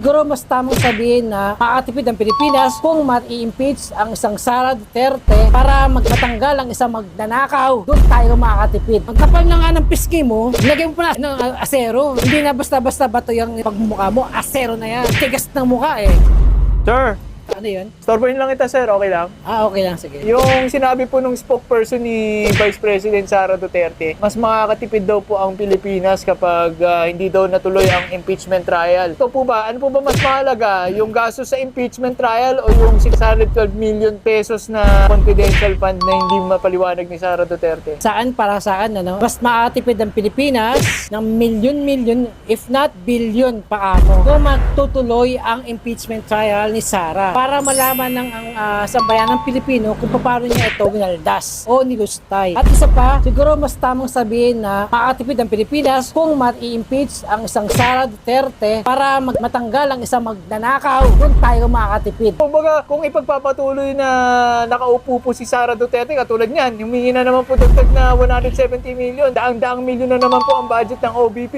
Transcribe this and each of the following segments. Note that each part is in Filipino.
Siguro mas tamang sabihin na makakatipid ang Pilipinas kung mat-i-impeach ang isang Sara Duterte para magmatanggal ang isang magnanakaw. Doon tayo makakatipid. Ang na nga ng piski mo, lagyan mo pa na ng uh, asero. Hindi na basta-basta bato yung pagmumukha mo, asero na yan. Tigas ng mukha eh. Sir, Ano yun? storbohin lang kita sir, okay lang? Ah, okay lang, sige. Yung sinabi po nung spokesperson ni Vice President Sara Duterte, mas makakatipid daw po ang Pilipinas kapag ah, hindi daw natuloy ang impeachment trial. Ito po ba, ano po ba mas mahalaga? Yung gastos sa impeachment trial o yung 612 million pesos na confidential fund na hindi mapaliwanag ni Sara Duterte? Saan para saan, ano? Mas makakatipid ang Pilipinas ng milyon-milyon, if not billion pa ako, kung magtutuloy ang impeachment trial ni Sara para malaman ng ang ah, sambayan ng Pilipino kung paano niya ito ginaldas o nilustay. At isa pa, siguro mas tamang sabihin na makakatipid ang Pilipinas kung mat-i-impeach ang isang Sara Duterte para matanggal ang isang magnanakaw. Doon tayo makakatipid. Kumbaga, kung ipagpapatuloy na nakaupo po si Sara Duterte, katulad niyan, humingi na naman po dagdag na 170 million, daang-daang million na naman po ang budget ng OBP.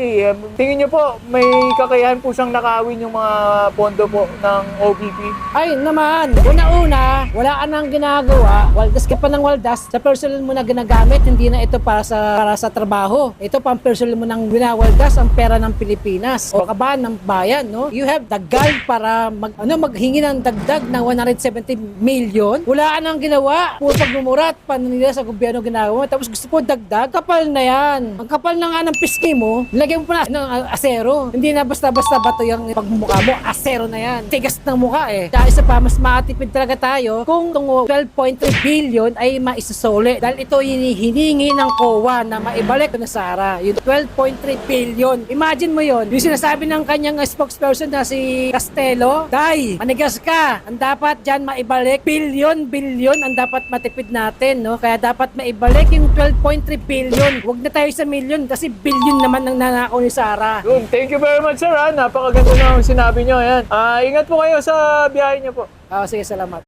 Tingin niyo po, may kakayahan po siyang nakawin yung mga pondo po ng OBP? Ay naman, una-una, wala ka nang ginagawa, waldas ka pa ng waldas, sa personal mo na ginagamit, hindi na ito para sa para sa trabaho. Ito pang personal mo nang winawaldas ang pera ng Pilipinas o kabahan ng bayan, no? You have the gall para mag, ano, maghingi ng dagdag ng 170 million. Wala ka nang ginawa, puro pagmumurat, paano nila sa gobyerno ginagawa, tapos gusto po dagdag, kapal na yan. Ang kapal na nga ng piski mo, lagyan mo pa na ng asero. Hindi na basta-basta bato yung pagmumukha mo, asero na yan. Tigas ng mukha eh. Dahil isa pa, mas makatipid talaga tayo kung itong 12.3 billion ay maisusole. Dahil ito hinihingi ng COA na maibalik na Sara. Yung 12.3 billion. Imagine mo yon Yung sinasabi ng kanyang spokesperson na si Castelo, Day, manigas ka. Ang dapat dyan maibalik, billion, billion ang dapat matipid natin. No? Kaya dapat maibalik yung 12.3 billion. Huwag na tayo sa million kasi billion naman ang nanakaw ni Sara. Yun, thank you very much sir ha. Napakaganda na ang sinabi niyo. Ayan. Ah, ingat po kayo sa biyahe niyo po. Ah, sige, salamat.